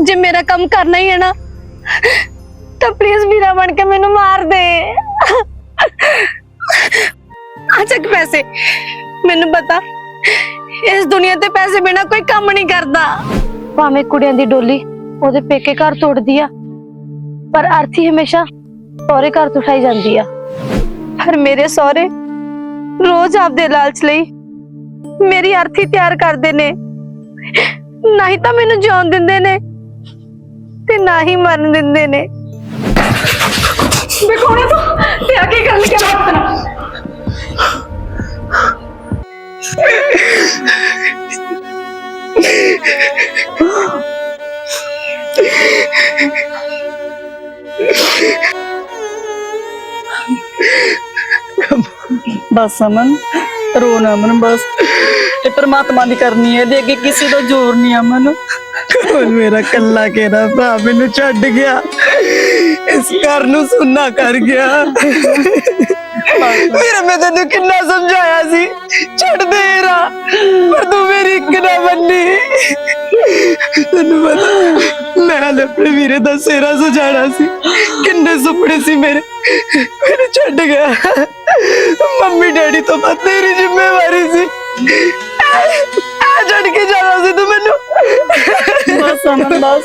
ਜੇ ਮੇਰਾ ਕੰਮ ਕਰਨਾ ਹੀ ਹੈ ਨਾ ਤਾਂ ਪਲੀਜ਼ ਵੀਰਾ ਬਣ ਕੇ ਮੈਨੂੰ ਮਾਰ ਦੇ। ਆ ਚੱਕ ਪੈਸੇ। ਮੈਨੂੰ ਪਤਾ ਇਸ ਦੁਨੀਆ ਤੇ ਪੈਸੇ ਬਿਨਾ ਕੋਈ ਕੰਮ ਨਹੀਂ ਕਰਦਾ। ਭਾਵੇਂ ਕੁੜੀਆਂ ਦੀ ਡੋਲੀ ਉਹਦੇ ਪੇਕੇ ਘਰ ਤੋੜਦੀ ਆ ਪਰ ਅਰਥੀ ਹਮੇਸ਼ਾ ਸਹੁਰੇ ਘਰ ਤੋਂ ਉਠਾਈ ਜਾਂਦੀ ਆ। ਪਰ ਮੇਰੇ ਸਹੁਰੇ ਰੋਜ਼ ਆਪਦੇ ਲਾਲਚ ਲਈ ਮੇਰੀ ਅਰਥੀ ਤਿਆਰ ਕਰਦੇ ਨੇ। ਨਾ ਹੀ ਤਾਂ ਮੈਨੂੰ ਜਿਉਣ ਦਿੰਦੇ ਨੇ। ਤੇ ਨਾ ਹੀ ਮਰਨ ਦਿੰਦੇ ਨੇ। ਬਿਕੋਣੇ ਤੂੰ ਤੇ ਆ ਕੀ ਕਰਨ ਲੱਗਿਆ ਨਾ ਬਸ ਅਮਨ ਰੋ ਨਾ ਅਮਨ ਬਸ। ਇਹ ਪਰਮਾਤਮਾ ਦੀ ਕਰਨੀ ਹੈ ਇਹਦੇ ਅੱਗੇ ਕਿਸੇ ਦਾ ਜ਼ੋਰ ਨਹੀਂ ਅਮਨ। ਕਮਲ ਮੇਰਾ ਕੱਲਾ ਕਿਹੜਾ ਭਰਾ ਮੈਨੂੰ ਛੱਡ ਗਿਆ। ਇਸ ਘਰ ਨੂੰ ਸੁੰਨਾ ਕਰ ਗਿਆ। ਮੇਰਾ ਮੈਂ ਤੈਨੂੰ ਕਿੰਨਾ ਸਮਝਾਇਆ ਸੀ। ਛੱਡ ਦੇ ਰਾ ਪਰ ਤੂੰ ਮੇਰੀ ਇੱਕ ਨਾ ਮੰਨੀ। ਤੈਨੂੰ ਪਤਾ, ਮੈਂ ਹਲੇ ਆਪਣੇ ਵੀਰੇ ਦਾ ਸਿਹਰਾ ਸਜਾਣਾ ਸੀ। ਕਿੰਨੇ ਸੁਪਨੇ ਸੀ ਮੇਰੇ। ਮੈਨੂੰ ਛੱਡ ਗਿਆ। ਮੰਮੀ ਡੈਡੀ ਤੋਂ ਬਾਅਦ ਤੇਰੀ ਜ਼ਿੰਮੇਵਾਰੀ ਸੀ। ਅਮਨ ਬਸ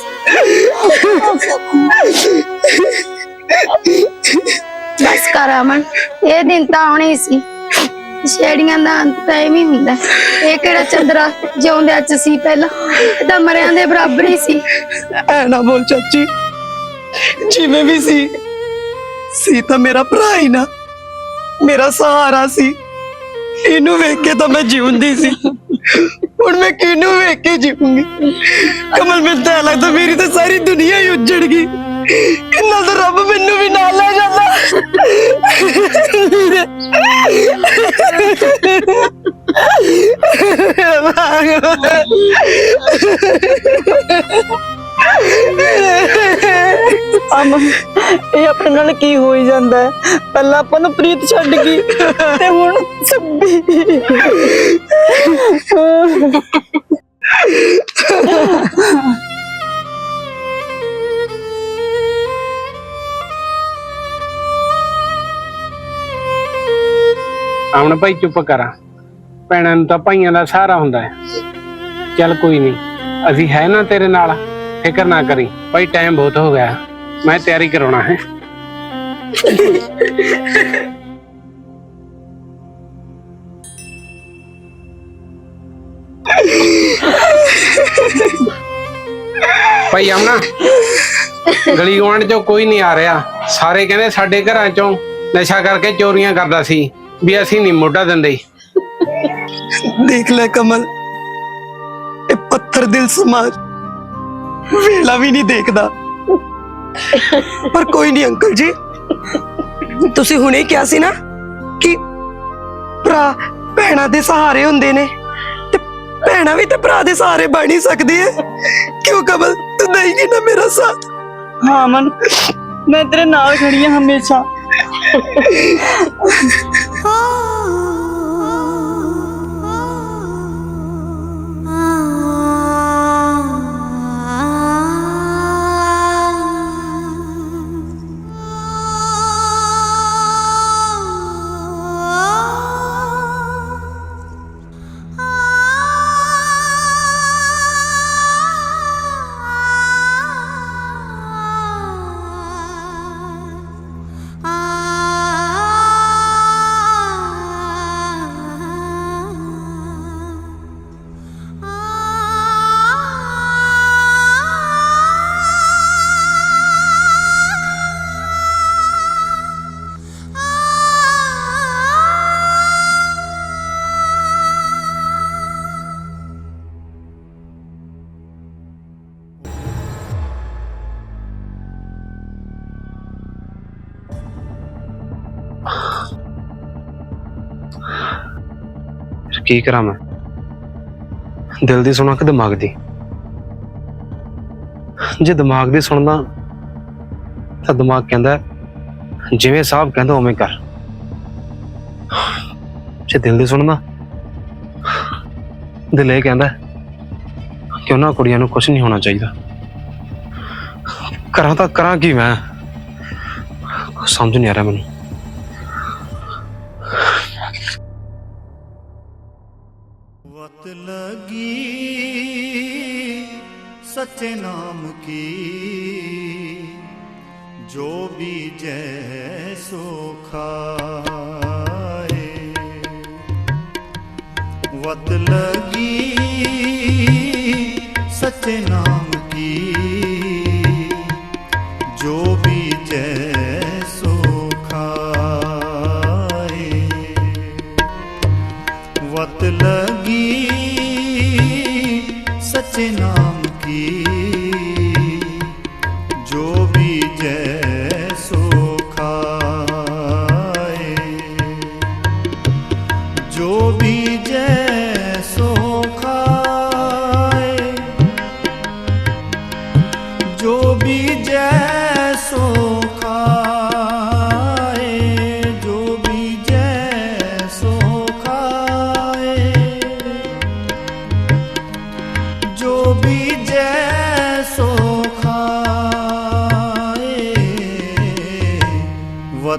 ਬਸ ਕਰ ਅਮਨ ਇਹ ਦਿਨ ਤਾਂ ਆਉਣੇ ਹੀ ਸੀ। ਛੇੜੀਆਂ ਦਾ ਅੰਤ ਤਾਂ ਐਵੇਂ ਹੀ ਹੁੰਦਾ। ਇਹ ਕਿਹੜਾ ਚੰਦਰਾ ਜਿਉਂਦਿਆਂ ਚ ਸੀ ਪਹਿਲਾਂ? ਇਹ ਤਾਂ ਮਰਿਆਂ ਦੇ ਬਰਾਬਰ ਹੀ ਸੀ। ਐ ਨਾ ਬੋਲ ਚਾਚੀ ਜਿਵੇਂ ਵੀ ਸੀ। ਸੀ ਤਾਂ ਮੇਰਾ ਭਰਾ ਹੀ ਨਾ ਮੇਰਾ ਸਹਾਰਾ ਸੀ। ਇਹਨੂੰ ਵੇਖ ਕੇ ਤਾਂ ਮੈਂ ਜਿਉਂਦੀ ਸੀ। ਹੁਣ ਮੈਂ ਕਿਹਨੂੰ ਵੇਖ ਕੇ ਜੀਵਾਂਗੀ ਕਮਲ ਮੈਨੂੰ ਤਾਂ ਐਂ ਲੱਗਦਾ ਮੇਰੀ ਤਾਂ ਸਾਰੀ ਦੁਨੀਆ ਹੀ ਉੱਜੜ ਗਈ ਇੰਨਾ ਤਾਂ ਰੱਬ ਮੈਨੂੰ ਵੀ ਨਾਲ ਲੈ ਜਾਂਦਾ ਵੀਰੇ। ਅਮਨ ਇਹ ਆਪਣੇ ਨਾਲ ਕੀ ਹੋਈ ਜਾਂਦਾ ਹੈ? ਪਹਿਲਾਂ ਆਪਾਂ ਨੂੰ ਪ੍ਰੀਤ ਛੱਡ ਗਈ ਤੇ ਹੁਣ ਸੱਬੀ। ਆਉਣ ਭਾਈ ਚੁੱਪ ਕਰਾਂ। ਭੈਣਾਂ ਨੂੰ ਤਾਂ ਭਾਈਆਂ ਦਾ ਸਹਾਰਾ ਹੁੰਦਾ ਹੈ। ਚੱਲ ਕੋਈ ਨਹੀਂ, ਅਸੀਂ ਹੈ ਨਾ ਤੇਰੇ ਨਾਲ। ਫਿਕਰ ਨਾ ਕਰੀ। ਭਾਈ ਟਾਈਮ ਬਹੁਤ ਹੋ ਗਿਆ। ਮੈਂ ਤਿਆਰੀ ਕਰਾਉਣਾ ਹੈ। ਭਾਈ ਆਉਣਾ ਗਲੀ ਗਵਾਂਢ ਚੋਂ ਕੋਈ ਨਹੀਂ ਆ ਰਿਹਾ। ਸਾਰੇ ਕਹਿੰਦੇ ਸਾਡੇ ਘਰਾਂ ਚੋਂ ਨਸ਼ਾ ਕਰਕੇ ਚੋਰੀਆਂ ਕਰਦਾ ਸੀ, ਵੀ ਅਸੀਂ ਨਹੀਂ ਮੋਢਾ ਦਿੰਦੇ। ਦੇਖ ਲੈ ਕਮਲ, ਇਹ ਪੱਥਰ ਦਿਲ ਸਮਾਜ। ਵੇਲਾ ਵੀ ਨਹੀਂ ਦੇਖਦਾ। ਪਰ ਕੋਈ ਨਹੀਂ ਅੰਕਲ ਜੀ। ਤੁਸੀਂ ਹੁਣੇ ਕਿਹਾ ਸੀ ਨਾ ਕਿ ਭਰਾ ਭੈਣਾਂ ਦੇ ਸਹਾਰੇ ਹੁੰਦੇ ਨੇ ਤੇ ਭੈਣਾਂ ਵੀ ਤੇ ਭਰਾ ਦੇ ਸਹਾਰੇ ਬਣ ਹੀ ਸਕਦੀ ਹੈ। ਕਿਉਂ ਕਮਲ ਤੂੰ ਦੇਂਗੀ ਨਾ ਮੇਰਾ ਸਾਥ? ਹਾਂ ਅਮਨ ਮੈਂ ਤੇਰੇ ਨਾਲ ਖੜੀ ਹਾਂ ਹਮੇਸ਼ਾ। ਫਿਰ ਕੀ ਕਰਾਂ ਮੈਂ? ਦਿਲ ਦੀ ਸੁਣਾ ਕਿ ਦਿਮਾਗ ਦੀ? ਜੇ ਦਿਮਾਗ ਦੀ ਸੁਣਦਾ, ਤਾਂ ਦਿਮਾਗ ਕਹਿੰਦਾ, ਜਿਵੇਂ ਸਾਹਿਬ ਕਹਿੰਦਾ ਉਵੇਂ ਕਰ। ਜੇ ਦਿਲ ਦੀ ਸੁਣਦਾ, ਦਿਲ ਇਹ ਕਹਿੰਦਾ ਕਿ ਉਹਨਾਂ ਕੁੜੀਆਂ ਨੂੰ ਕੁਝ ਨਹੀਂ ਹੋਣਾ ਚਾਹੀਦਾ। ਕਰਾਂ ਤਾਂ ਕਰਾਂ ਕੀ ਮੈਂ? ਸਮਝ ਨਹੀਂ ਆ ਰਿਹਾ ਮੈਨੂੰ। ਕੀ ਜੋ ਬੀਜੈ ਸੋ ਖਾਏ। ਵਤ ਲਗੀ ਸੱਚੇ ਨਾਮ ਕੀ ਜੋ ਬੀਜੈ ਵਤ ਲਗੀ ਸੱਚੇ ਨਾਮ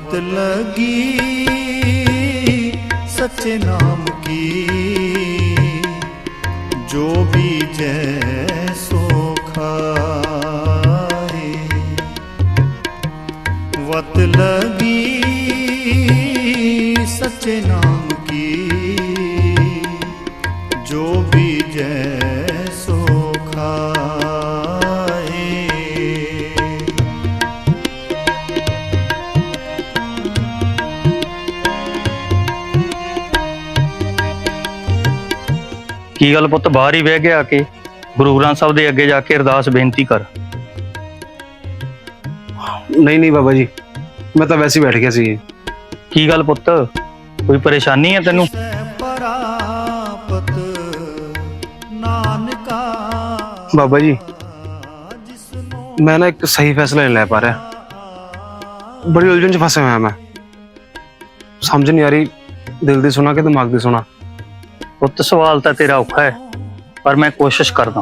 ਮਤ ਲਗੀ ਸੱਚੇ ਨਾਮ ਕੀ? ਜੋ ਬੀਜੈ ਸੋ ਖਾਏ। ਵਤ ਲਗੀ ਸੱਚੇ ਨਾਮ ਕੀ ਗੱਲ ਪੁੱਤ? ਬਾਹਰ ਹੀ ਬਹਿ ਕੇ ਆ ਕੇ ਗੁਰੂ ਗ੍ਰੰਥ ਸਾਹਿਬ ਦੇ ਅੱਗੇ ਜਾ ਕੇ ਅਰਦਾਸ ਬੇਨਤੀ ਕਰ। ਨਹੀਂ ਨਹੀਂ ਬਾਬਾ ਜੀ ਮੈਂ ਤਾਂ ਵੈਸੇ ਹੀ ਬੈਠ ਗਿਆ ਸੀ। ਕੀ ਗੱਲ ਪੁੱਤ? ਕੋਈ ਪਰੇਸ਼ਾਨੀ ਹੈ ਤੈਨੂੰ? ਬਾਬਾ ਜੀ ਮੈਂ ਨਾ ਇੱਕ ਸਹੀ ਫੈਸਲਾ ਨਹੀਂ ਲੈ ਪਾ ਰਿਹਾ। ਬੜੀ ਉਲਝਣ 'ਚ ਫਸੇ ਹੋਇਆ ਮੈਂ। ਸਮਝ ਨਹੀਂ ਆ ਰਹੀ ਦਿਲ ਦੀ ਸੁਣਾ ਕਿ ਦਿਮਾਗ ਦੀ ਸੁਣਾ। ਪੁੱਤ ਸਵਾਲ ਤਾਂ ਤੇਰਾ ਔਖਾ ਹੈ ਪਰ ਮੈਂ ਕੋਸ਼ਿਸ਼ ਕਰਦਾ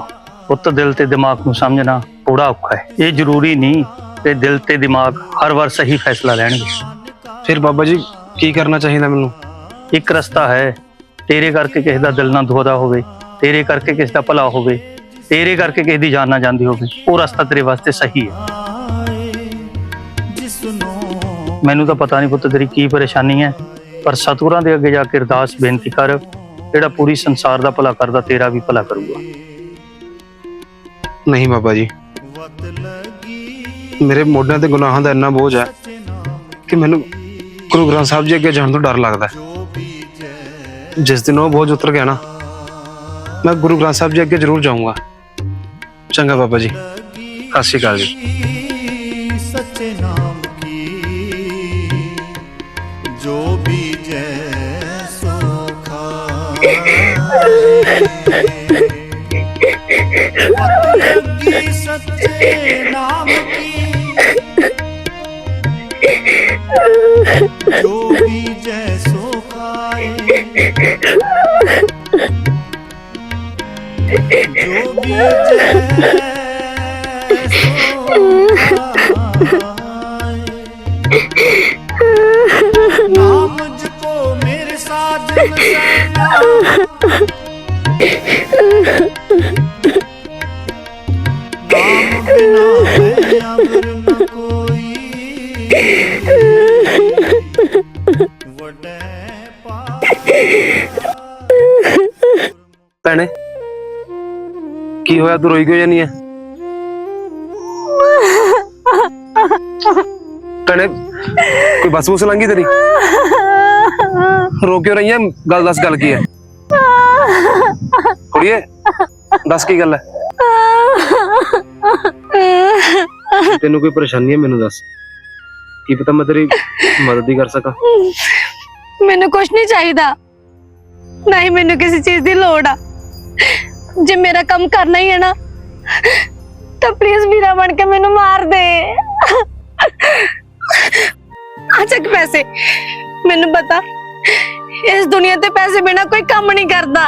ਪੁੱਤ ਦਿਲ ਤੇ ਦਿਮਾਗ ਨੂੰ ਸਮਝਣਾ ਥੋੜਾ ਔਖਾ ਹੈ। ਇਹ ਜ਼ਰੂਰੀ ਨਹੀਂ ਕਿ ਦਿਲ ਤੇ ਦਿਮਾਗ ਹਰ ਵਾਰ ਸਹੀ ਫੈਸਲਾ ਲੈਣਗੇ। ਫਿਰ ਬਾਬਾ ਜੀ ਕੀ ਕਰਨਾ ਚਾਹੀਦਾ ਮੈਨੂੰ? ਇੱਕ ਰਸਤਾ ਹੈ ਤੇਰੇ ਕਰਕੇ ਕਿਸੇ ਦਾ ਦਿਲ ਨਾ ਦੁਖਦਾ ਹੋਵੇ ਤੇਰੇ ਕਰਕੇ ਕਿਸੇ ਦਾ ਭਲਾ ਹੋਵੇ ਤੇਰੇ ਕਰਕੇ ਕਿਸੇ ਦੀ ਜਾਨ ਨਾ ਜਾਂਦੀ ਹੋਵੇ। ਉਹ ਰਸਤਾ ਤੇਰੇ ਵਾਸਤੇ ਸਹੀ ਹੈ। ਮੈਨੂੰ ਤਾਂ ਪਤਾ ਨਹੀਂ ਪੁੱਤ ਤੇਰੀ ਕੀ ਪਰੇਸ਼ਾਨੀ ਹੈ ਪਰ ਸਤਿਗੁਰਾਂ ਦੇ ਅੱਗੇ ਜਾ ਕੇ ਅਰਦਾਸ ਬੇਨਤੀ ਕਰ ਜਿਹੜਾ ਪੂਰੀ ਸੰਸਾਰ ਦਾ ਭਲਾ ਕਰਦਾ, ਤੇਰਾ ਵੀ ਭਲਾ ਕਰੂਗਾ। ਨਹੀਂ ਬਾਬਾ ਜੀ। ਮੇਰੇ ਮੋਢਿਆਂ ਤੇ ਗੁਨਾਹਾਂ ਦਾ ਇੰਨਾ ਬੋਝ ਹੈ ਕਿ ਮੈਨੂੰ ਗੁਰੂ ਗ੍ਰੰਥ ਸਾਹਿਬ ਜੀ ਅੱਗੇ ਜਾਣ ਤੋਂ ਡਰ ਲੱਗਦਾ ਹੈ। ਜਿਸ ਦਿਨ ਉਹ ਬੋਝ ਉਤਰ ਗਿਆ ਨਾ, ਮੈਂ ਗੁਰੂ ਗ੍ਰੰਥ ਸਾਹਿਬ ਜੀ ਅੱਗੇ ਜ਼ਰੂਰ ਜਾਊਂਗਾ। ਚੰਗਾ ਬਾਬਾ ਜੀ। ਸਤਿ ਸ਼੍ਰੀ ਅਕਾਲ ਜੀ। Hey! ਭੈਣੇ? ਕੀ ਹੋਇਆ? ਤੂੰ ਰੋਈ ਕਿਉਂ ਜਾਨੀ ਹੈ ਭੈਣੇ, ਕੋਈ ਬਸ ਬੁਸ ਲੰਗੀ ਤੇਰੀ? ਰੋ ਕਿਉਂ ਰਹੀ ਹੈ ਗੱਲ ਦੱਸ, ਗੱਲ ਕੀ ਹੈ ਕੁੜੀਏ, ਦੱਸ ਕੀ ਗੱਲ ਹੈ ਤੈਨੂੰ ਕੋਈ ਪਰੇਸ਼ਾਨੀ ਹੈ ਮੈਨੂੰ ਦੱਸ। ਕੀ ਪਤਾ ਮੈਂ ਤੇਰੀ ਮਦਦ ਹੀ ਕਰ ਸਕਾਂ। ਮੈਨੂੰ ਕੁਝ ਨਹੀਂ ਚਾਹੀਦਾ। ਨਾ ਹੀ ਮੈਨੂੰ ਕਿਸੇ ਚੀਜ਼ ਦੀ ਲੋੜ ਆ। ਜੇ ਮੇਰਾ ਕੰਮ ਕਰਨਾ ਹੀ ਹੈ ਨਾ, ਤਾਂ ਪਲੀਜ਼ ਵੀਰਾ ਬਣ ਕੇ ਮੈਨੂੰ ਮਾਰ ਦੇ। ਆ ਪੈਸੇ। ਮੈਨੂੰ ਪਤਾ, ਇਸ ਦੁਨੀਆ ਤੇ ਪੈਸੇ ਬਿਨਾ ਕੋਈ ਕੰਮ ਨਹੀਂ ਕਰਦਾ।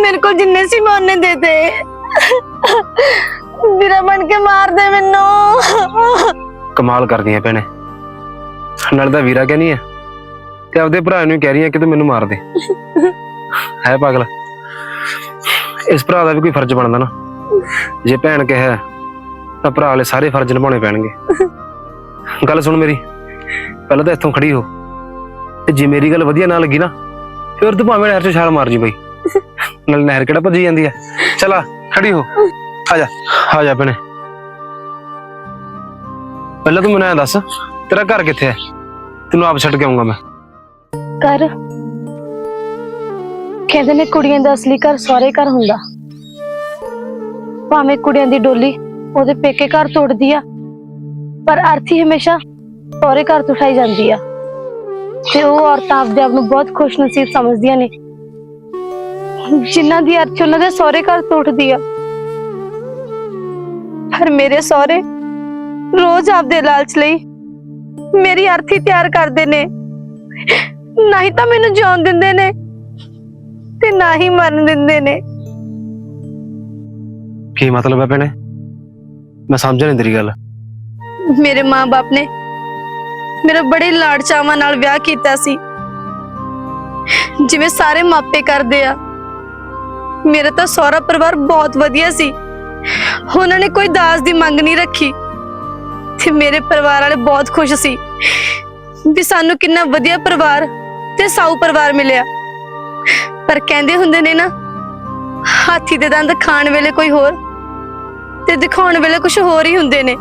ਮੇਰੇ ਕੋਲ ਜਿੰਨੇ ਸੀ ਮੈਂ ਉਹਨੇ ਦੇ ਦੇ। ਵੀਰਾ ਬਣ ਕੇ ਮਾਰ ਦੇ ਮੈਨੂੰ। ਕਮਾਲ ਕਰਦੀਆਂ ਭੈਣੇ। ਨਾਲ ਦਾ ਵੀਰਾ ਕਹਿ ਨਹੀਂ ਹੈ ਤੇ ਆਪਦੇ ਭਰਾ ਨੂੰ ਕਹਿ ਰਹੀ ਹੈ ਕਿ ਤੂੰ ਮੈਨੂੰ ਮਾਰ ਦੇ। ਹੈ ਪਾਗਲ। ਇਸ ਭਰਾ ਦਾ ਵੀ ਕੋਈ ਫਰਜ਼ ਬਣਦਾ ਨਾ। ਜੇ ਭੈਣ ਕਿਹਾ, ਤਾਂ ਭਰਾ ਵਾਲੇ ਸਾਰੇ ਫਰਜ਼ ਨਿਭਾਉਣੇ ਪੈਣਗੇ। ਗੱਲ ਸੁਣ ਮੇਰੀ, ਪਹਿਲਾਂ ਤਾਂ ਇੱਥੋਂ ਖੜੀ ਹੋ। ਤੇ ਜੇ ਮੇਰੀ ਗੱਲ ਵਧੀਆ ਨਾ ਲੱਗੀ ਨਾ, ਫਿਰ ਤੂੰ ਭਾਵੇਂ ਨਹਿਰ 'ਚ ਛਾਲ ਮਾਰ ਜੀ ਬਈ। ਨਾਲ ਨਹਿਰ ਕਿਹੜਾ ਭੱਜੀ ਜਾਂਦੀ ਹੈ ਚਲਾ ਖੜੀ ਹੋ। ਆ ਜਾ ਆ ਜਾ ਭੈਣੇ। ਪਹਿਲਾਂ ਤੂੰ ਮੈਨੂੰ ਐਂ ਦੱਸ, ਤੇਰਾ ਘਰ ਕਿੱਥੇ ਹੈ ਤੈਨੂੰ ਆਪ ਛੱਡ ਕੇ ਆਉਂਗਾ ਮੈਂ। ਕਰ ਕਹਿੰਦੇ ਨੇ ਕੁੜੀਆਂ ਦਾ ਅਸਲੀ ਘਰ ਸਹੁਰੇ ਘਰ ਹੁੰਦਾ। ਭਾਵੇਂ ਕੁੜੀਆਂ ਦੀ ਡੋਲੀ ਉਹਦੇ ਪੇਕੇ ਘਰ ਤੋੜਦੀ ਆ, ਪਰ ਅਰਥੀ ਹਮੇਸ਼ਾ ਸਹੁਰੇ ਘਰ ਤੋਂ ਉਠਾਈ ਜਾਂਦੀ ਆ। ਤੇ ਉਹ ਔਰਤਾਂ ਆਪਦੇ ਆਪ ਨੂੰ ਬਹੁਤ ਖੁਸ਼ਨਸੀਬ ਸਮਝਦੀਆਂ ਨੇ। ਜਿਨ੍ਹਾਂ ਦੀ ਅਰਥੀ ਉਹਨਾਂ ਦੇ ਸਹੁਰੇ ਘਰ ਤੋਂ ਉੱਠਦੀ ਆ। ਪਰ ਮੇਰੇ ਸਹੁਰੇ ਰੋਜ਼ ਆਪਦੇ ਲਾਲਚ ਲਈ ਮੇਰੀ ਅਰਥੀ ਤਿਆਰ ਕਰਦੇ ਨੇ। ਨਾ ਹੀ ਤਾਂ ਮੈਨੂੰ ਜਾਣ ਦਿੰਦੇ ਨੇ। ਤੇ ਨਾ ਹੀ ਮਰਨ ਦਿੰਦੇ ਨੇ। ਕੀ ਮਤਲਬ ਹੈ ਭੈਣੇ? ਮੈਂ ਸਮਝ ਨਹੀਂ ਤੇਰੀ ਗੱਲ। ਮੇਰੇ ਮਾਂ-ਬਾਪ ਨੇ ਮੇਰਾ ਬੜੇ ਲਾਡ ਚਾਵਾਂ ਨਾਲ ਵਿਆਹ ਕੀਤਾ ਸੀ। ਜਿਵੇਂ ਸਾਰੇ ਮਾਪੇ ਕਰਦੇ ਆ। ਮੇਰਾ ਤਾਂ ਸਹੁਰਾ ਪਰਿਵਾਰ ਬਹੁਤ ਵਧੀਆ ਸੀ। ਉਹਨਾਂ ਨੇ ਕੋਈ ਦਾਜ ਦੀ ਮੰਗ ਨਹੀਂ ਰੱਖੀ। ਤੇ ਮੇਰੇ ਪਰਿਵਾਰ ਵਾਲੇ ਬਹੁਤ ਖੁਸ਼ ਸੀ ਵੀ ਸਾਨੂੰ ਕਿੰਨਾ ਵਧੀਆ ਪਰਿਵਾਰ ਤੇ ਸਾਊ ਪਰਿਵਾਰ ਮਿਲਿਆ। ਪਰ ਕਹਿੰਦੇ ਹੁੰਦੇ ਨੇ ਨਾ, ਹਾਥੀ ਦੇ ਦੰਦ ਖਾਣ ਵੇਲੇ ਕੋਈ ਹੋਰ ਤੇ ਦਿਖਾਉਣ ਵੇਲੇ ਕੁਝ ਹੋਰ ਹੀ ਹੁੰਦੇ ਨੇ।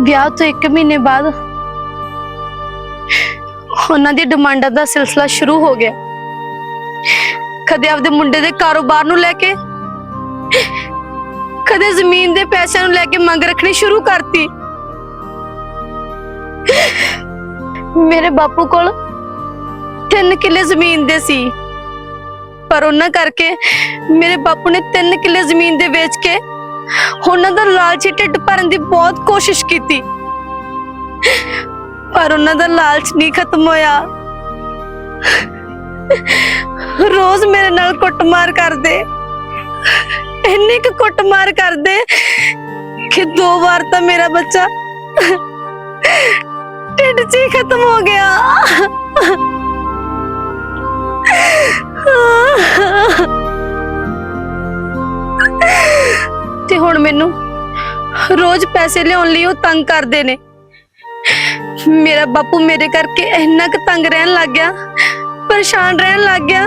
ਵਿਆਹ ਤੋਂ 1 ਮਹੀਨੇ ਬਾਅਦ ਉਹਨਾਂ ਦੀ ਡਿਮਾਂਡਾਂ ਦਾ ਸਿਲਸਿਲਾ ਸ਼ੁਰੂ ਹੋ ਗਿਆ। ਕਦੇ ਆਪਦੇ ਮੁੰਡੇ ਦੇ ਕਾਰੋਬਾਰ ਨੂੰ ਲੈ ਕੇ, ਕਦੇ ਜ਼ਮੀਨ ਦੇ ਪੈਸਿਆਂ ਨੂੰ ਲੈ ਕੇ ਮੰਗ ਰੱਖਣੀ ਸ਼ੁਰੂ ਕਰਤੀ। ਮੇਰੇ ਬਾਪੂ ਕੋਲ ਤਿੰਨ ਕਿੱਲੇ ਜ਼ਮੀਨ ਦੇ ਸੀ। ਪਰ ਉਹਨਾਂ ਕਰਕੇ ਮੇਰੇ ਬਾਪੂ ਨੇ ਤਿੰਨ ਕਿੱਲੇ ਜ਼ਮੀਨ ਦੇ ਵੇਚ ਕੇ ਉਹਨਾਂ ਦਾ ਲਾਲਚੀ ਢਿੱਡ ਭਰਨ ਦੀ ਬਹੁਤ ਕੋਸ਼ਿਸ਼ ਕੀਤੀ। ਪਰ ਉਹਨਾਂ ਦਾ ਲਾਲਚ ਨਹੀਂ ਖਤਮ ਹੋਇਆ। ਰੋਜ਼ ਮੇਰੇ ਨਾਲ ਕੁੱਟਮਾਰ ਕਰਦੇ। ਇੰਨੀ ਕੁ ਕੁੱਟਮਾਰ ਕਰਦੇ ਕਿ ਦੋ ਵਾਰ ਤਾਂ ਮੇਰਾ ਬੱਚਾ ਢਿੱਡ 'ਚ ਹੀ ਖਤਮ ਹੋ ਗਿਆ। ਤੇ ਹੁਣ ਮੈਨੂੰ ਰੋਜ਼ ਪੈਸੇ ਲਿਆਉਣ ਲਈ ਉਹ ਤੰਗ ਕਰਦੇ ਨੇ। ਮੇਰਾ ਬਾਪੂ ਮੇਰੇ ਕਰਕੇ ਇੰਨਾ ਕੁ ਤੰਗ ਰਹਿਣ ਲੱਗ ਗਿਆ, ਪਰੇਸ਼ਾਨ ਰਹਿਣ ਲੱਗ ਗਿਆ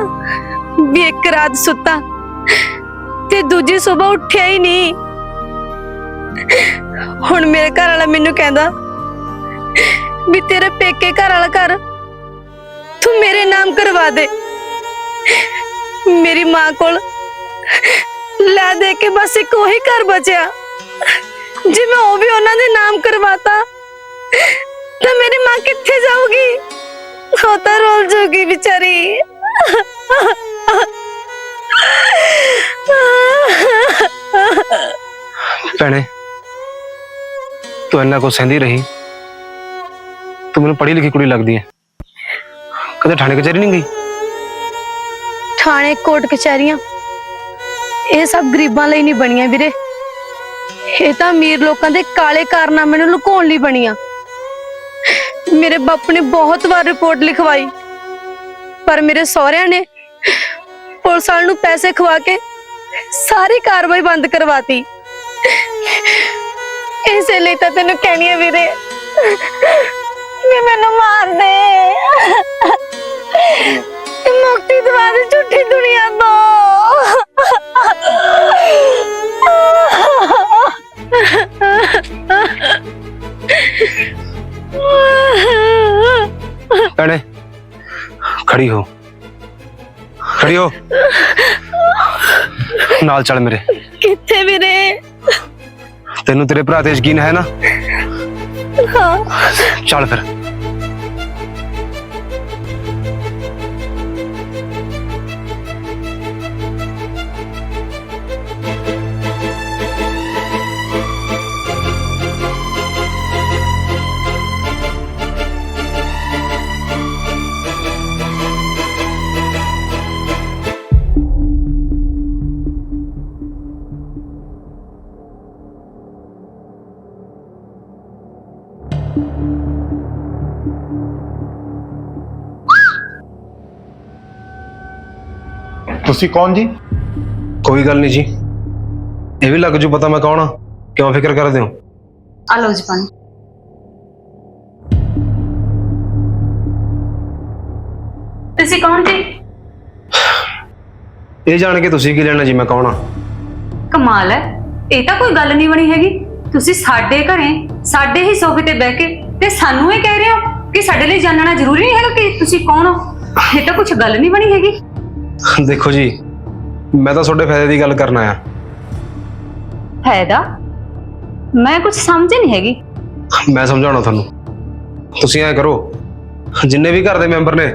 ਵੀ ਇੱਕ ਰਾਤ ਸੁੱਤਾ ਤੇ ਦੂਜੀ ਸਵੇਰ ਉੱਠਿਆ ਹੀ ਨਹੀਂ। ਹੁਣ ਮੇਰੇ ਘਰ ਵਾਲਾ ਮੈਨੂੰ ਕਹਿੰਦਾ ਵੀ ਤੇਰੇ ਪੇਕੇ ਘਰ ਵਾਲਾ ਘਰ ਤੂੰ ਮੇਰੇ ਨਾਮ ਕਰਵਾ ਦੇ। ਮੇਰੀ ਮਾਂ ਕੋਲ ਲੈ ਦੇ ਕੇ ਬਸ ਇੱਕ ਉਹੀ ਘਰ ਬਚਿਆ ਜੇ ਮੈਂ ਉਹ ਵੀ ਉਹਨਾਂ ਦੇ ਨਾਮ ਕਰਵਾਤਾ ਤਾਂ ਮੇਰੀ ਮਾਂ ਕਿੱਥੇ ਜਾਊਗੀ ਉਹ ਤਾਂ ਰੋਲ ਜੂਗੀ ਵਿਚਾਰੀ ਭੈਣੇ ਤੂੰ ਇੰਨਾ ਕੁ ਸਹਿੰਦੀ ਰਹੀ ਤੂੰ ਮੈਨੂੰ ਪੜ੍ਹੀ ਲਿਖੀ ਕੁੜੀ ਲੱਗਦੀ ਹੈ ਕਦੇ ਥਾਣੇ ਕਚਹਿਰੀ ਨਹੀਂ ਗਈ ਥਾਣੇ, ਕੋਰਟ ਕਚਹਿਰੀਆਂ। ਇਹ ਸਭ ਗਰੀਬਾਂ ਲਈ ਨਹੀਂ ਬਣੀਆਂ ਵੀਰੇ। ਇਹ ਤਾਂ ਅਮੀਰ ਲੋਕਾਂ ਦੇ ਕਾਲੇ ਕਾਰਨਾਮੇ ਨੂੰ ਲੁਕਾਉਣ ਲਈ ਬਣੀਆਂ। ਮੇਰੇ ਬਾਪੂ ਨੇ ਬਹੁਤ ਵਾਰ ਰਿਪੋਰਟ ਲਿਖਵਾਈ। ਪਰ ਮੇਰੇ ਸਹੁਰਿਆਂ ਨੇ ਪੁਲਿਸ ਵਾਲ ਨੂੰ ਪੈਸੇ ਖਵਾ ਕੇ ਸਾਰੀ ਕਾਰਵਾਈ ਬੰਦ ਕਰਵਾਤੀ। ਇਸੇ ਲਈ ਤਾਂ ਤੈਨੂੰ ਕਹਿਣੀ ਹੈ ਵੀਰੇ ਵੀ ਮੈਨੂੰ ਮਾਰ ਦੇ। ਮੁਕਤੀ ਦਵਾ ਦੇ ਝੂਠੀ ਦੁਨੀਆ ਤੋਂ ਭੈਣੇ ਖੜੀ ਹੋ ਖੜੀ ਹੋ ਨਾਲ ਚੱਲ ਮੇਰੇ ਕਿੱਥੇ ਵੀਰੇ ਤੈਨੂੰ ਤੇਰੇ ਭਰਾ ਤੇ ਯਕੀਨ ਹੈ ਨਾ ਹਾਂ ਚੱਲ ਫਿਰ ਤੁਸੀਂ ਕੌਣ ਜੀ? ਕੋਈ ਗੱਲ ਨਹੀਂ ਜੀ। ਇਹ ਵੀ ਲੱਗ ਜੂ ਪਤਾ ਮੈਂ ਕੌਣ ਆ। ਕਿਉਂ ਫਿਕਰ ਕਰਦੇ ਹੋ? ਆ ਲਓ ਜੀ ਪਾਣੀ। ਤੁਸੀਂ ਕੌਣ ਜੀ? ਇਹ ਜਾਣ ਕੇ ਤੁਸੀਂ ਕੀ ਲੈਣਾ ਜੀ ਮੈਂ ਕੌਣ ਆ? ਕਮਾਲ ਹੈ। ਇਹ ਤਾਂ ਕੋਈ ਗੱਲ ਨਹੀਂ ਬਣੀ ਹੈਗੀ। ਤੁਸੀਂ ਸਾਡੇ ਘਰੇ ਸਾਡੇ ਹੀ ਸੋਫੇ ਤੇ ਬਹਿ ਕੇ ਤੇ ਸਾਨੂੰ ਇਹ ਕਹਿ ਰਹੇ ਹੋ ਕਿ ਸਾਡੇ ਲਈ ਜਾਣਨਾ ਜ਼ਰੂਰੀ ਨਹੀਂ ਹੈਗਾ ਕਿ ਤੁਸੀਂ ਕੌਣ ਹੋ? ਇਹ ਤਾਂ ਕੁਝ ਗੱਲ ਨਹੀਂ ਬਣੀ ਹੈਗੀ। ਦੇਖੋ ਜੀ ਮੈਂ ਤਾਂ ਤੁਹਾਡੇ ਫਾਇਦੇ ਦੀ ਗੱਲ ਕਰਨ ਆਇਆ। ਫਾਇਦਾ? ਮੈਂ ਕੁਝ ਸਮਝ ਨਹੀਂ ਹੈਗੀ। ਮੈਂ ਸਮਝਾਉਣਾ ਤੁਹਾਨੂੰ। ਤੁਸੀਂ ਐ ਕਰੋ ਜਿੰਨੇ ਵੀ ਘਰ ਦੇ ਮੈਂਬਰ ਨੇ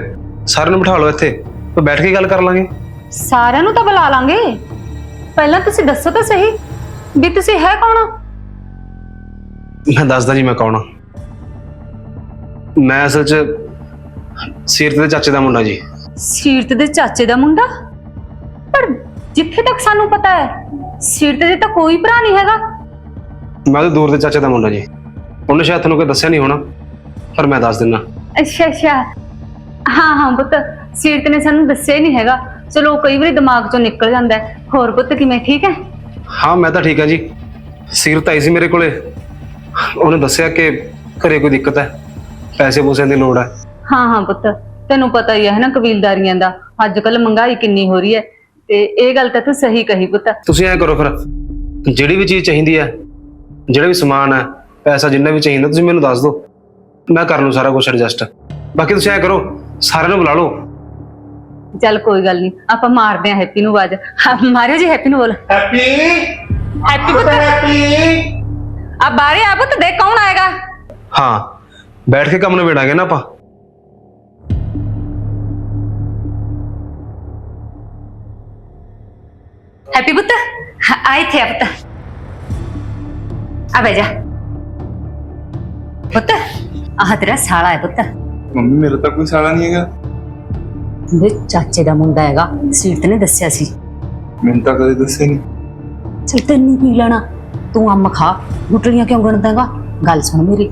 ਸਾਰਿਆਂ ਨੂੰ ਬਿਠਾ ਲਓ ਇੱਥੇ ਤੇ ਬੈਠ ਕੇ ਗੱਲ ਕਰ ਲਾਂਗੇ। ਸਾਰਿਆਂ ਨੂੰ ਤਾਂ ਬੁਲਾ ਲਾਂਗੇ। ਪਹਿਲਾਂ ਤੁਸੀਂ ਦੱਸੋ ਤਾਂ ਸਹੀ ਵੀ ਤੁਸੀਂ ਹੈ ਕੌਣ? ਮੈਂ ਦੱਸਦਾ ਜੀ ਮੈਂ ਕੌਣ ਆ ਮੈਂ ਅਸਲ 'ਚ ਸੀਰਤ ਦੇ ਚਾਚੇ ਦਾ ਮੁੰਡਾ ਜੀ। ਸੀਰਤ ਦੇ ਚਾਚੇ ਦਾ ਮੁੰਡਾ? ਪਰ ਜਿੱਥੇ ਤੱਕ ਸਾਨੂੰ ਪਤਾ ਹੈ ਸੀਰਤ ਦੇ ਤਾਂ ਕੋਈ ਭਰਾ ਨਹੀਂ ਹੈਗਾ। ਮੈਂ ਉਹਦੇ ਦੂਰ ਦੇ ਚਾਚੇ ਦਾ ਮੁੰਡਾ ਜੀ। ਉਹਨੇ ਸ਼ਾਇਦ ਤੁਹਾਨੂੰ ਕੋਈ ਦੱਸਿਆ ਨਹੀਂ ਹੋਣਾ। ਪਰ ਮੈਂ ਦੱਸ ਦਿੰਦਾ ਅੱਛਾ ਅੱਛਾ। ਹਾਂ ਹਾਂ ਪੁੱਤ ਸੀਰਤ ਨੇ ਸਾਨੂੰ ਦੱਸਿਆ ਹੀ ਨਹੀਂ ਹੈਗਾ। ਚਲੋ ਕਈ ਵਾਰੀ ਦਿਮਾਗ ਚੋਂ ਨਿਕਲ ਜਾਂਦਾ ਹੈ। ਹੋਰ ਪੁੱਤ ਕਿਵੇਂ ਠੀਕ ਹੈ? ਹਾਂ ਮੈਂ ਤਾਂ ਠੀਕ ਹਾਂ ਜੀ। ਸੀਰਤ ਆਈ ਸੀ ਮੇਰੇ ਕੋਲੇ। ਉਹਨੇ ਦੱਸਿਆ ਕਿ ਘਰੇ ਕੋਈ ਦਿੱਕਤ ਹੈ। ਪੈਸੇ ਪੂਸਿਆਂ ਦੀ ਲੋੜ ਹੈ। ਹਾਂ ਹਾਂ ਪੁੱਤ। ਤੈਨੂੰ ਪਤਾ ਹੀ ਹੈ ਨਾ ਕਬੀਲਦਾਰੀਆਂ ਦਾ ਅੱਜ ਕੱਲ ਮਹਿੰਗਾਈ ਕਿੰਨੀ ਹੋ ਰਹੀ ਹੈ ਤੇ ਇਹ ਗੱਲ ਤਾਂ ਤੂੰ ਸਹੀ ਕਹੀ ਪੁੱਤ। ਤੁਸੀਂ ਐਂ ਕਰੋ ਫਿਰ ਜਿਹੜੀ ਵੀ ਚੀਜ਼ ਚਾਹੀਦੀ ਹੈ ਜਿਹੜਾ ਵੀ ਸਮਾਨ ਹੈ ਪੈਸਾ ਜਿੰਨਾ ਵੀ ਚਾਹੀਦਾ ਤੁਸੀਂ ਮੈਨੂੰ ਦੱਸ ਦਿਓ। ਮੈਂ ਕਰ ਲੂ ਸਾਰਾ ਕੁਝ ਐਡਜਸਟ ਬਾਕੀ ਤੁਸੀਂ ਐਂ ਕਰੋ ਸਾਰਿਆਂ ਨੂੰ ਬੁਲਾ ਲਓ। ਚੱਲ ਕੋਈ ਗੱਲ ਨਹੀਂ ਆਪਾਂ ਮਾਰਦੇ ਆ ਹੈਪੀ ਨੂੰ ਆਵਾਜ਼। ਹਾਂ, ਮਾਰਿਓ ਜੀ ਹੈਪੀ ਨੂੰ ਬੋਲ। ਹੈਪੀ ਹੈਪੀ ਪੁੱਤ। ਹੈਪੀ ਆ ਬਾਰੇ ਆ ਪੁੱਤ ਦੇਖ ਕੌਣ ਆਏਗਾ। ਹਾਂ ਬੈਠ ਕੇ ਕੰਮ ਨਿਬੇੜਾਂਗੇ ਨਾ ਆਪਾਂ। ਹੈਪੀ ਪੁੱਤ ਹਾਂ, ਆ ਇੱਥੇ ਆ ਪੁੱਤ ਆ ਬਹਿ ਜਾ ਪੁੱਤ ਆਹ ਤੇਰਾ ਸਾਲਾ ਹੈ ਪੁੱਤ ਮੰਮੀ ਮੇਰਾ ਤਾਂ ਕੋਈ ਸਾਲਾ ਨਹੀਂ ਹੈਗਾ ਮੇਰੇ ਚਾਚੇ ਦਾ ਮੁੰਡਾ ਹੈਗਾ ਸੀਰਤ ਨੇ ਦੱਸਿਆ ਸੀ ਮੈਨੂੰ ਤਾਂ ਕਦੇ ਦੱਸਿਆ ਨਹੀਂ ਚਲ ਤੈਨੂੰ ਕੀ ਲੈਣਾ ਤੂੰ ਅੰਮ ਖਾ ਗੁਟਲੀਆਂ ਕਿਉਂ ਗਣਦਾਗਾ ਗੱਲ ਸੁਣ ਮੇਰੀ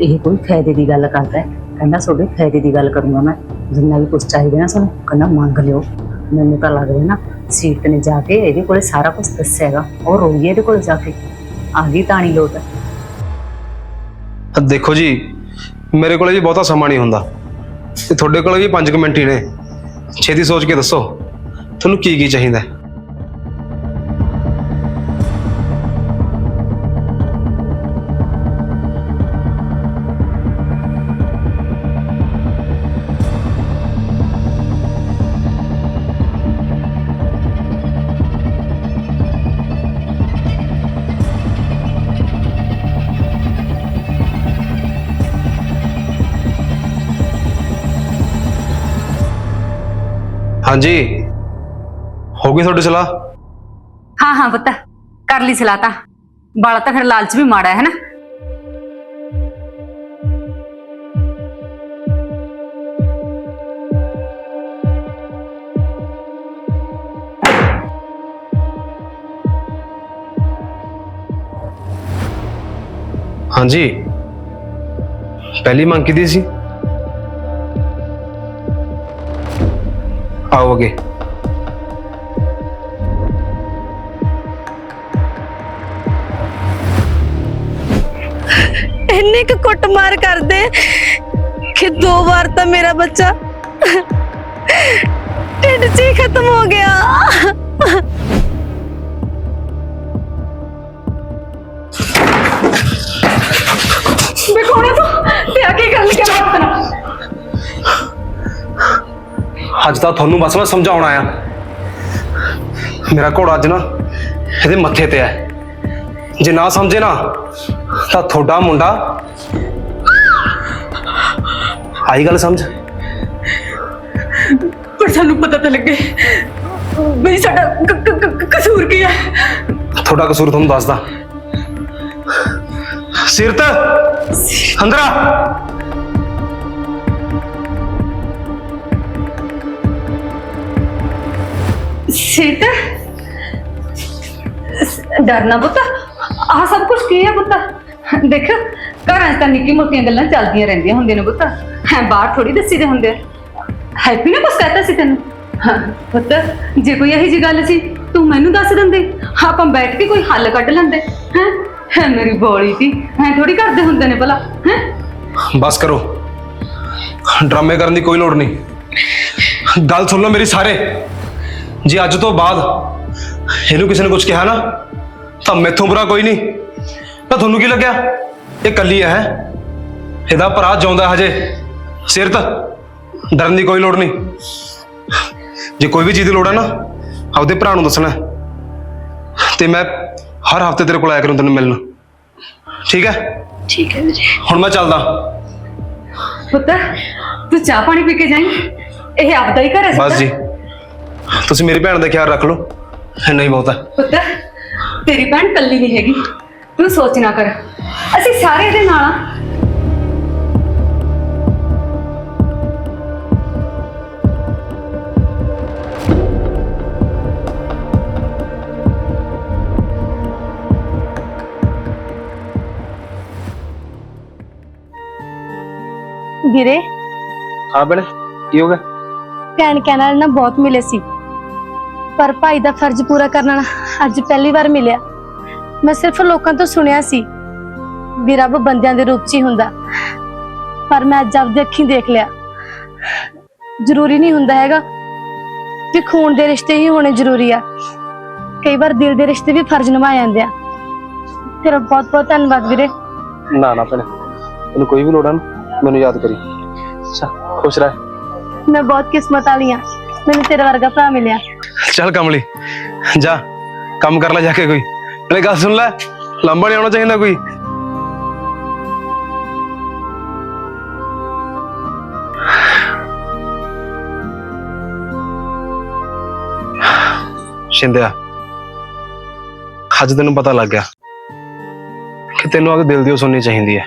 ਇਹ ਕੋਈ ਫਾਇਦੇ ਦੀ ਗੱਲ ਕਰਦਾ ਹੈ ਕਹਿੰਦਾ ਤੁਹਾਡੇ ਫਾਇਦੇ ਦੀ ਗੱਲ ਕਰੂੰਗਾ ਮੈਂ ਜਿੰਨਾ ਵੀ ਕੁਝ ਚਾਹੀਦਾ ਨਾ ਸਾਨੂੰ ਕਹਿੰਦਾ ਮੰਗ ਲਿਓ ਮੈਨੂੰ ਤਾਂ ਲੱਗਦਾ ਨਾ ਸੀਰਤ ਨੇ ਜਾ ਕੇ ਇਹਦੇ ਕੋਲੇ ਸਾਰਾ ਕੁਝ ਦੱਸਿਆ ਹੈਗਾ। ਉਹ ਰੋਈ ਇਹਦੇ ਕੋਲ ਜਾ ਕੇ। ਆ ਗਈ ਤਾਣੀ ਲੋਟ। ਦੇਖੋ ਜੀ, ਮੇਰੇ ਕੋਲੇ ਜੀ ਬਹੁਤਾ ਸਮਾਂ ਨਹੀਂ ਹੁੰਦਾ। ਤੇ ਤੁਹਾਡੇ ਕੋਲੇ ਵੀ 5 ਮਿੰਟ ਹੀ ਨੇ। ਛੇਤੀ ਸੋਚ ਕੇ ਦੱਸੋ, ਤੁਹਾਨੂੰ ਕੀ ਕੀ ਚਾਹੀਦਾ ਹੈ? ਹਾਂਜੀ ਹੋ ਗਈ ਤੁਹਾਡੀ ਸਲਾਹ ਹਾਂ ਹਾਂ ਪੁੱਤ ਕਰ ਲਈ ਸਲਾਹ ਤਾਂ ਬਾਲਾ ਤਾਂ ਫਿਰ ਲਾਲਚ ਵੀ ਮਾੜਾ ਹੈ ਨਾ ਹਾਂਜੀ ਪਹਿਲੀ ਮੰਗ ਕੀਤੀ ਸੀ ਆਓ ਅੱਗੇ ਇੰਨੀ ਕੁ ਕੁੱਟਮਾਰ ਕਰਦੇ ਕਿ ਦੋ ਵਾਰ ਤਾਂ ਮੇਰਾ ਬੱਚਾ ਢਿੱਡ 'ਚ ਹੀ ਖਤਮ ਹੋ ਗਿਆ। ਅੱਜ ਤਾਂ ਤੁਹਾਨੂੰ ਬਸ ਮੈਂ ਸਮਝਾਉਣ ਆਇਆ। ਮੇਰਾ ਘੋੜਾ ਅੱਜ ਨਾ ਇਹਦੇ ਮੱਥੇ ਤੇ ਹੈ। ਜੇ ਨਾ ਸਮਝੇ ਨਾ ਤਾਂ ਤੁਹਾਡਾ ਮੁੰਡਾ ਆਈ ਗੱਲ ਸਮਝ। ਪਰ ਸਾਨੂੰ ਪਤਾ ਤਾਂ ਲੱਗੇ ਬਈ ਸਾਡਾ ਕ- ਕ- ਕ- ਕਸੂਰ ਕੀ ਹੈ ਤੁਹਾਡਾ ਕਸੂਰ ਤੁਹਾਨੂੰ ਦੱਸਦਾ। ਸਿਰਤ ਅੰਦਰ ਆ। ਸੀਤ ਡਰਨਾ ਪੁੱਤ। ਆਹ ਸਭ ਕੁਝ ਕੀ ਹੈ ਪੁੱਤ? ਦੇਖ ਘਰਾਂ 'ਚ ਤਾਂ ਨਿੱਕੀ ਮੋਟੀਆਂ ਗੱਲਾਂ ਚੱਲਦੀਆਂ ਰਹਿੰਦੀਆਂ ਹੁੰਦੀਆਂ ਨੇ ਪੁੱਤ। ਹੈ, ਬਾਹਰ ਥੋੜੀ ਦੱਸੀ ਦੇ ਹੁੰਦੇ। ਹੈਪੀ ਨੇ ਕੁਝ ਕਹਤਾ ਸੀ ਤੈਨੂੰ? ਪੁੱਤ, ਜੇ ਕੋਈ ਇਹੋ ਜੀ ਗੱਲ ਸੀ, ਤੂੰ ਮੈਨੂੰ ਦੱਸ ਦਿੰਦੇ। ਆਪਾਂ ਬੈਠ ਕੇ ਕੋਈ ਹੱਲ ਕੱਢ ਲੈਂਦੇ। ਹੈ? ਹੈ, ਮੇਰੀ ਬੋਲੀ ਸੀ ਐ ਥੋੜੀ ਕਰਦੇ ਹੁੰਦੇ ਨੇ ਭਲਾ। ਹੈ? ਬਸ ਕਰੋ। ਡਰਾਮੇ ਕਰਨ ਦੀ ਕੋਈ ਲੋੜ ਨਹੀਂ। ਗੱਲ ਸੁਣ ਲਓ ਮੇਰੀ ਸਾਰੇ। ਜੇ ਅੱਜ ਤੋਂ ਬਾਅਦ ਇਹਨੂੰ ਕਿਸੇ ਨੇ ਕੁਝ ਕਿਹਾ ਨਾ ਤਾਂ ਮੈਥੋਂ ਬੁਰਾ ਕੋਈ ਨਹੀਂ। ਤਾਂ ਤੁਹਾਨੂੰ ਕੀ ਲੱਗਿਆ? ਇਹ ਕੱਲੀ ਹੈ ਇਹਦਾ ਭਰਾ ਜਿਉਂਦਾ ਹਜੇ। ਸਿਰ ਤਾਂ ਡਰਨ ਦੀ ਕੋਈ ਲੋੜ ਨਹੀਂ। ਜੇ ਕੋਈ ਵੀ ਚੀਜ਼ ਦੀ ਲੋੜ ਹੈ ਨਾ ਆਪਦੇ ਭਰਾ ਨੂੰ ਦੱਸਣਾ। ਤੇ ਮੈਂ ਹਰ ਹਫ਼ਤੇ ਤੇਰੇ ਕੋਲ ਆਇਆ ਕਰੂੰ ਤੈਨੂੰ ਮਿਲਣ। ਠੀਕ ਹੈ? ਠੀਕ ਹੈ ਵੀਰੇ। ਹੁਣ ਮੈਂ ਚੱਲਦਾ। ਪੁੱਤ ਤੂੰ ਚਾਹ ਪਾਣੀ ਪੀ ਕੇ ਜਾਈਂ। ਇਹ ਆਪਦਾ ਹੀ ਘਰ ਹੈ ਬਸ ਜੀ। ਤੁਸੀਂ ਮੇਰੀ ਭੈਣ ਦਾ ਖਿਆਲ ਰੱਖ ਲਓ ਇੰਨਾ ਹੀ ਬਹੁਤ ਹੈ ਪੁੱਤ ਤੇਰੀ ਭੈਣ ਕੱਲੀ ਨਹੀਂ ਹੈਗੀ ਤੂੰ ਸੋਚ ਨਾ ਕਰ ਅਸੀਂ ਸਾਰੇ ਇਹਦੇ ਨਾਲ ਆ ਵੀਰੇ ਹਾਂ ਭੈਣੇ ਕੀ ਹੋ ਗਿਆ? ਭੈਣ ਕਹਿਣ ਨਾਲ ਨਾ ਬਹੁਤ ਮਿਲੇ ਸੀ। ਪਰ ਭਾਈ ਦਾ ਫਰਜ਼ ਪੂਰਾ ਕਰਨ ਨਾਲ ਅੱਜ ਪਹਿਲੀ ਵਾਰ ਮਿਲਿਆ। ਮੈਂ ਸਿਰਫ ਲੋਕਾਂ ਤੋਂ ਸੁਣਿਆ ਸੀ ਵੀ ਰੱਬ ਬੰਦਿਆਂ ਦੇ ਰੂਪ 'ਚ ਹੀ ਹੁੰਦਾ। ਪਰ ਮੈਂ ਅੱਜ ਆਪਦੀ ਅੱਖੀਂ ਦੇਖ ਲਿਆ। ਜ਼ਰੂਰੀ ਨਹੀਂ ਹੁੰਦਾ ਹੈਗਾ ਕਿ ਖੂਨ ਦੇ ਰਿਸ਼ਤੇ ਹੀ ਹੋਣੇ ਜ਼ਰੂਰੀ ਆ। ਕਈ ਵਾਰ ਦਿਲ ਦੇ ਰਿਸ਼ਤੇ ਵੀ ਫਰਜ਼ ਨਿਭਾ ਜਾਂਦੇ ਆ। ਤੇਰਾ ਬਹੁਤ ਬਹੁਤ ਧੰਨਵਾਦ ਵੀਰੇ। ਨਾ ਨਾ ਭੈਣੇ ਤੈਨੂੰ ਕੋਈ ਵੀ ਲੋੜ ਹੈ ਨਾ ਮੈਨੂੰ ਯਾਦ ਕਰੀ। ਅੱਛਾ ਖੁਸ਼ ਰਹਿ। ਮੈਂ ਬਹੁਤ ਕਿਸਮਤ ਵਾਲੀ ਆ। ਮੈਨੂੰ ਤੇਰੇ ਵਰਗਾ ਭਰਾ ਮਿਲਿਆ। ਚੱਲ ਕਮਲੀ ਜਾ ਕੰਮ ਕਰ ਲੈ ਜਾ ਕੇ ਕੋਈ ਨਾਲੇ ਗੱਲ ਸੁਣ ਲੈ ਲੰਬਾ ਨਹੀਂ ਆਉਣਾ ਚਾਹੀਦਾ ਕੋਈ ਸ਼ਿੰਦਿਆ ਅੱਜ ਤੈਨੂੰ ਪਤਾ ਲੱਗ ਗਿਆ ਕਿ ਤੈਨੂੰ ਆਪਦੇ ਦਿਲ ਦੀ ਉਹ ਸੁਣਨੀ ਚਾਹੀਦੀ ਹੈ